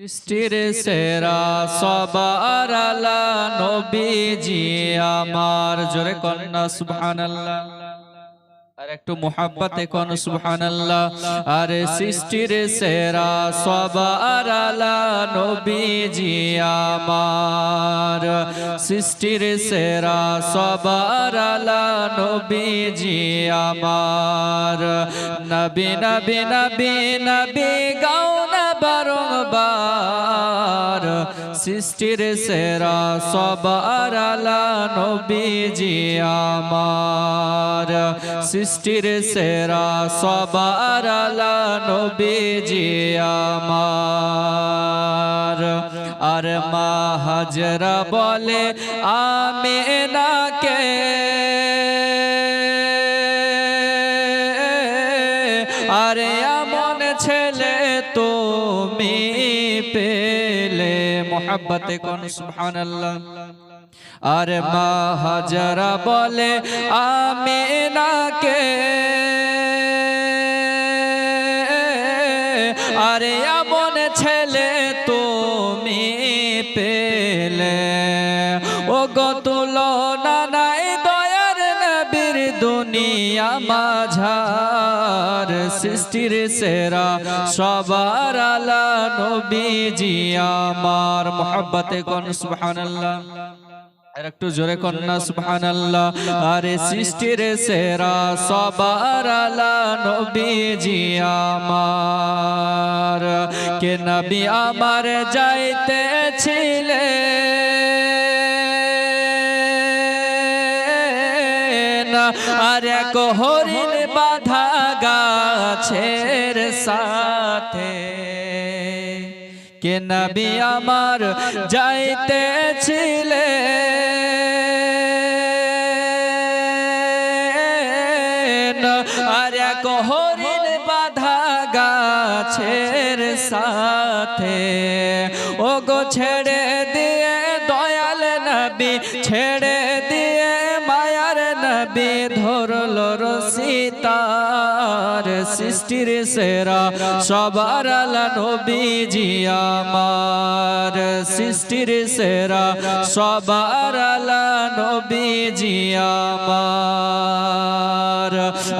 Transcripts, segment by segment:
সৃষ্টির সেরা সবার নবীজি আমার। জোরে কন্যা, সুবহানাল্লাহ। আর একটু মোহাব্বতে কোন, সুবহানাল্লাহ। আর সৃষ্টির সেরা সবার নবীজি আমার। সৃষ্টির সেরা সবার নবীজি আমার। নবী নবী নবী নবী, গাও বারংবার সৃষ্টির সেরা সবার আলা নবীজি আমার। সৃষ্টির সেরা সবার আলা নবীজি আমার। আর মা হাজরা বলে, আমেনাকে আরে তুমি পেলে মোহাব্বতে কোন সুবহানাল্লাহ। আর মা হাজারা বলে আমিনাকে আরে এমন ছেলে তুমি পেলে দুনিয়া মাঝার সৃষ্টির সেরা, সবার আলা নবীজি আমার মোহাব্বতে কোন, সুবহানাল্লাহ। একটু জোরে কন্যা সুবহানাল্লাহ। আরে সৃষ্টির সেরা, সবার আলা নবীজি আমার। কে নবী আমার যাইতে ছিলে আর এক হরিণ বাধা গাছের সাথে। কে নবী আমার যাইতে যাইতেছিলে? আর এক হরিণ বাধা গাছের সাথে। ও গো ছেড়ে দিয়ে দয়াল নবী, ছেড়ে দিয়ে নবী ধরল রসিতার সৃষ্টির সেরা, সবার আলা নবীজি সৃষ্টির সেরা, সবার আলা নবীজি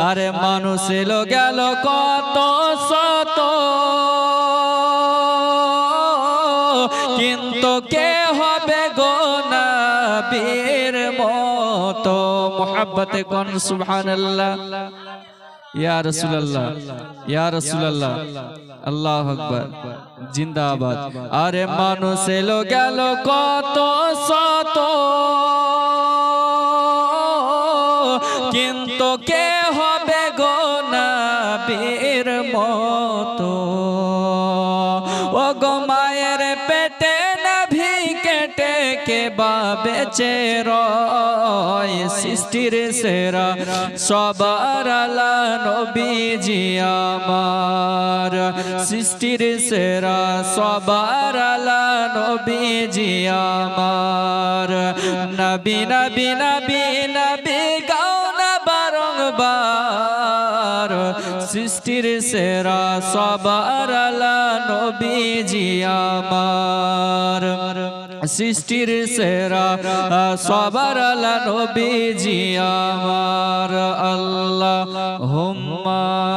আরে মানুষ এলো গেল কত শত। কিন্তু কে হবে গো না বীর নবীর মতো মোহাব্বতে কোন আকবার, জিন্দাবাদ। আরে মানুষ এলো গেল কত শত। কিন্তু কে হবে গো নবীর মতো? বেচে রয় সৃষ্টির সেরা, সবার আলা নবীজি আমার। সৃষ্টির সেরা, সবার আলা নবীজি আমার। নবী নবী নবী নবী, গাও না বারংবার। সৃষ্টির সেরা, সবার নবীজি আমার। সৃষ্টির সেরা সবার নবীজি আমার আল্লাহ হুম্মা।